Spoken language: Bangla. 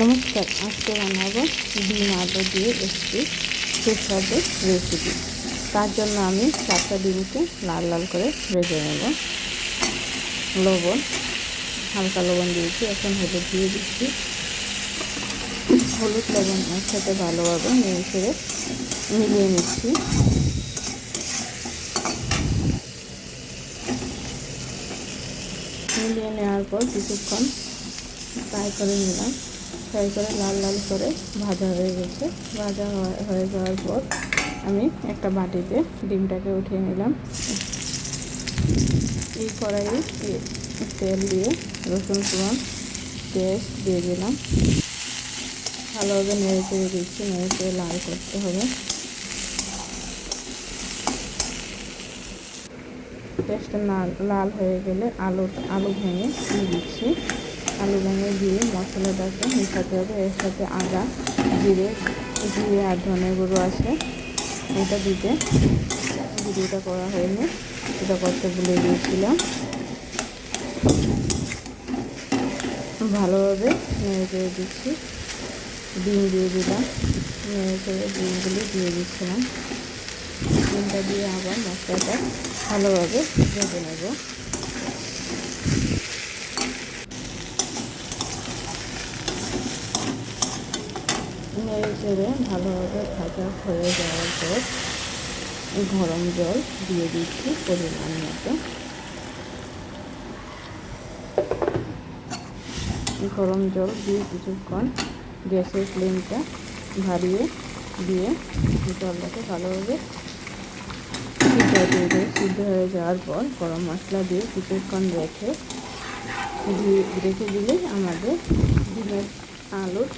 নমস্কার, আজকে বানাবো ডিম আলু দিয়ে একটি সুস্বাদু রেসিপি তার জন্য আমি চারটা ডিমকে লাল লাল করে ভেজে নেব। লবণ, হালকা লবণ দিয়েছি, এখন হলুদ দিয়ে দিচ্ছি। হলুদ, লবণ একসাথে ভালোভাবে নেড়ে ছেড়ে মিলিয়ে নিচ্ছি। মিলিয়ে নেওয়ার পর কিছুক্ষণ ফ্রাই করে নিলাম। ফ্রাই করে লাল লাল করে ভাজা হয়ে গেছে। ভাজা হয়ে যাওয়ার পর আমি একটা বাটিতে ডিমটাকে উঠিয়ে নিলাম। এই কড়াইয়ে তেল দিয়ে রসুন, ফোড়ন, পেস্ট দিয়ে দিলাম। ভালোভাবে নেড়ে চেড়ে দিচ্ছি, নেড়ে চেড়ে লাল করতে হবে। পেস্টটা লাল হয়ে গেলে আলু আলু ভেঙে দিয়ে দিচ্ছি। আলু ভেঙে দিয়ে মশলাটাকে মেশাতে হবে। এর সাথে আদা, জিরে জিরে আর ধনে গুঁড়ো আছে। এটা দিতে ভিডিওটা করা হয়নি, এটা করতে ভুলে গিয়েছিলাম। ভালোভাবে নেড়ে চেড়ে দিচ্ছি। ডিম দিয়ে দিলাম, নেড়ে চেড়ে ডিমগুলি দিয়ে দিচ্ছিলাম। ডিমটা দিয়ে আবার মশলাটা ভালোভাবে ভেজে নেব। নেড়ে চেড়ে ভালোভাবে ভাজা হয়ে যাওয়ার পর গরম জল দিয়ে দিচ্ছি পরিমাণ মতো। গরম জল দিয়ে কিছুক্ষণ গ্যাসের ফ্লেমটা ভারিয়ে দিয়ে জলটাকে ভালোভাবে সিদ্ধ সিদ্ধ হয়ে যাওয়ার পর গরম মশলা দিয়ে কিছুক্ষণ রেখে রেখে দিলে আমাদের ডিমের আলুর